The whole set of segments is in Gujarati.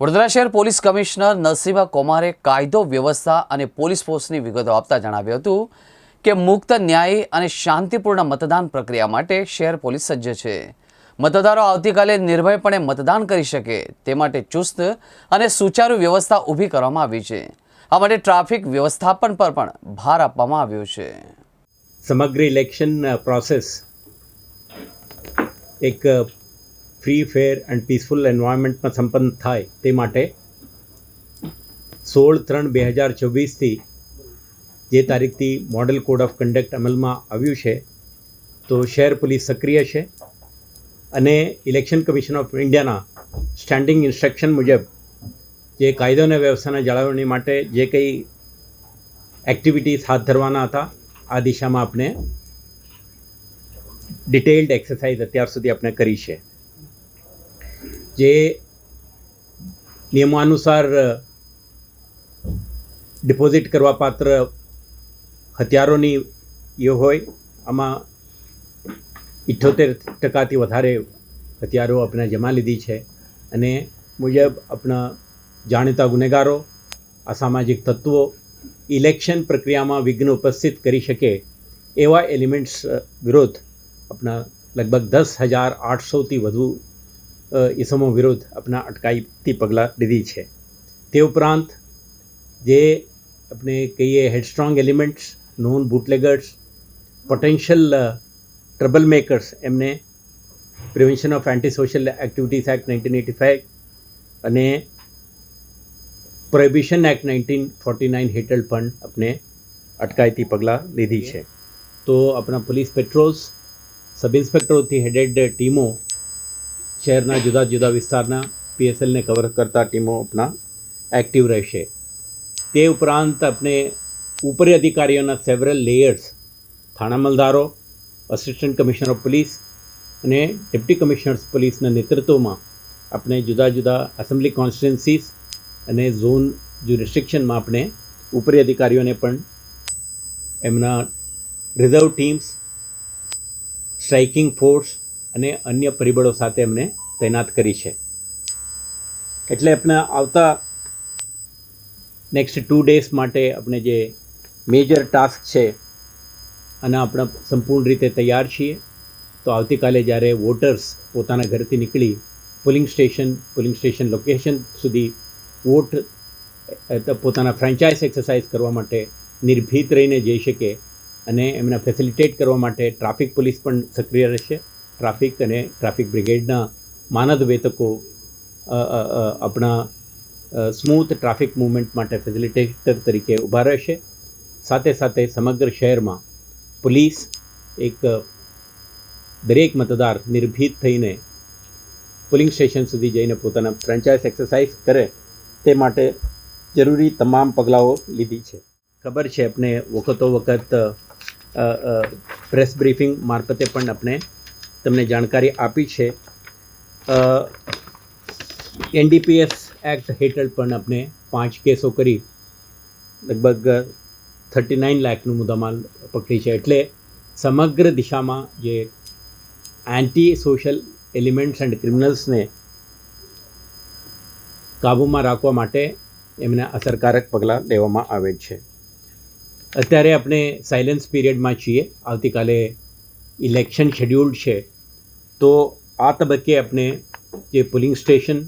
વડોદરા શહેર પોલીસ કમિશનર નરસિંહ કુમારે કાયદો, વ્યવસ્થા અને પોલીસ ફોર્સની વિગતો આપતા જણાવ્યું હતું કે મુક્ત ન્યાયી અને શાંતિપૂર્ણ મતદાન પ્રક્રિયા માટે શહેર પોલીસ સજ્જ છે. મતદારો આવતીકાલે નિર્ભયપણે મતદાન કરી શકે તે માટે ચુસ્ત અને સુચારુ વ્યવસ્થા ઊભી કરવામાં આવી છે. આ માટે ટ્રાફિક વ્યવસ્થાપન પર પણ ભાર આપવામાં આવ્યો છે. સમગ્ર ઇલેક્શન પ્રોસેસ એક ફ્રી ફેર એન્ડ પીસફુલ એન્વાયરમેન્ટમાં સંપન્ન થાય તે માટે સોળ ત્રણ બે હજાર ચોવીસથી જે તારીખથી મોડલ કોડ ઓફ કન્ડક્ટ અમલમાં આવ્યું છે, તો શહેર પોલીસ સક્રિય છે અને ઇલેક્શન કમિશન ઓફ ઇન્ડિયાના સ્ટેન્ડિંગ ઇન્સ્ટ્રક્શન મુજબ જે કાયદો અને વ્યવસ્થાના જાળવણી માટે જે કંઈ એક્ટિવિટીઝ હાથ ધરવાના હતા, આ દિશામાં આપણે ડિટેલ્ડ એક્સરસાઇઝ અત્યાર સુધી આપણે કરી છે. જે નિયમાનુસાર ડિપોઝિટ કરવા પાત્ર હથિયારોની એ હોય, આમાં ઇઠ્ઠોતેર ટકાથી વધારે હથિયારો આપણે જમા લીધી છે. અને મુજબ આપણા જાણીતા ગુનેગારો અસામાજિક તત્વો ઇલેક્શન પ્રક્રિયામાં વિઘ્ન ઉપસ્થિત કરી શકે એવા એલિમેન્ટ્સ વિરુદ્ધ આપણા લગભગ દસ હજાર આઠસોથી વધુ ઇસમો વિરુદ્ધ આપણા અટકાયતી પગલાં લીધી છે. તે ઉપરાંત જે આપણે કહીએ headstrong elements, non bootleggers, potential trouble makers એમને prevention of anti social activities act nineteen eighty five અને prohibition act nineteen forty nine હેઠળ પણ આપણે અટકાયતી પગલાં લીધી છે. તો આપણા પોલીસ પેટ્રોલ્સ, સબ ઇન્સ્પેક્ટરોથી હેડેડ ટીમો શહેરના જુદા જુદા વિસ્તારના પીએસએલને કવર કરતા ટીમો આપણા એક્ટિવ રહેશે. તે ઉપરાંત આપણે ઉપરી અધિકારીઓના સેવરલ લેયર્સ થાણા મલદારો અસિસ્ટન્ટ કમિશનર ઓફ પોલીસ અને ડેપ્ટી કમિશનર્સ પોલીસના નેતૃત્વમાં આપણે જુદા જુદા એસેમ્બલી કોન્સ્ટિટ્યુન્સીસ અને ઝોન રિસ્ટ્રિક્શનમાં આપણે ઉપરી અધિકારીઓને પણ એમના રિઝર્વ ટીમ્સ સ્ટ્રાઇકિંગ ફોર્સ અને અન્ય પરિબળો સાથે એમને તૈનાત કરી છે. એટલે આપણે આવતા નેક્સ્ટ ટુ ડેઝ માટે આપણે જે મેજર ટાસ્ક છે અને આપણે સંપૂર્ણ રીતે તૈયાર છીએ. તો આવતીકાલે જ્યારે વોટર્સ પોતાના ઘરથી નીકળી polling station polling station location સુધી વોટ પોતાના ફ્રેન્ચાઇઝ એક્સરસાઇઝ કરવા માટે નિર્ભીત રહીને જઈ શકે અને એમને ફેસિલિટેટ કરવા માટે ટ્રાફિક પોલીસ પણ સક્રિય રહેશે. ટ્રાફિક અને ટ્રાફિક બ્રિગેડના માનદ વેતકો આપણા સ્મૂથ ટ્રાફિક મૂવમેન્ટ માટે ફેસિલિટેટર તરીકે ઊભા રહેશે. સાથે સાથે સમગ્ર શહેરમાં પોલીસ એક દરેક મતદાર નિર્ભીત થઈને પોલિંગ સ્ટેશન સુધી જઈને પોતાના ફ્રેન્ચાઇઝ એક્સરસાઇઝ કરે તે માટે જરૂરી તમામ પગલાઓ લીધી છે. ખબર છે, આપણે વખતો વખત પ્રેસ બ્રીફિંગ મારફતે પણ આપણે તમને જાણકારી આપી છે. એનડીપીએસ એક્ટ હેઠળ પણ આપણે પાંચ કેસો કરી લગભગ થર્ટી નાઇન લાખનું મુદ્દામાલ પકડી છે. એટલે સમગ્ર દિશામાં જે એન્ટી સોશિયલ એલિમેન્ટ્સ એન્ડ ક્રિમિનલ્સને કાબૂમાં રાખવા માટે એમને અસરકારક પગલાં લેવામાં આવે છે. અત્યારે આપણે સાયલેન્સ પીરિયડમાં છીએ. આવતીકાલે ઇલેક્શન શેડ્યુલ્ડ છે, તો આ તબક્કે આપણે જે પોલિંગ સ્ટેશન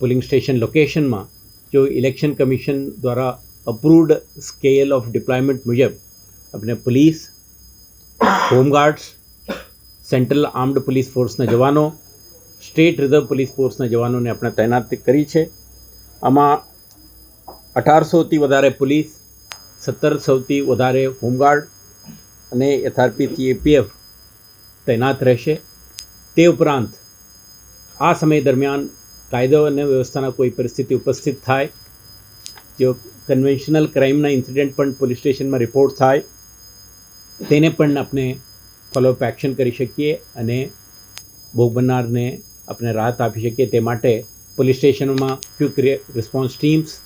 પોલિંગ સ્ટેશન લોકેશનમાં જો ઇલેક્શન કમિશન દ્વારા અપ્રૂવડ સ્કેલ ઓફ ડિપ્લોયમેન્ટ મુજબ આપણે police home guards central armed police ફોર્સના જવાનો સ્ટેટ રિઝર્વ પોલીસ ફોર્સના જવાનોને આપણે તૈનાત કરી છે. આમાં અઢારસોથી વધારે પોલીસ સત્તરસોથી વધારે હોમગાર્ડ અને એથઆરપીથી એપીએફ તૈનાત રહેશે. તે ઉપરાંત આ સમય દરમિયાન કાયદો અને વ્યવસ્થાના કોઈ પરિસ્થિતિ ઉપસ્થિત થાય જો કન્વેન્શનલ ક્રાઇમના ઇન્સિડન્ટ પણ પોલીસ સ્ટેશનમાં રિપોર્ટ થાય, તેને પણ આપણે ફોલોઅપ એક્શન કરી શકીએ અને ભોગ બનનારને આપણે રાહત આપી શકીએ. તે માટે police સ્ટેશનોમાં quick response teams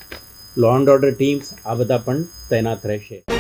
law and order teams આ બધા પણ તૈનાત રહેશે.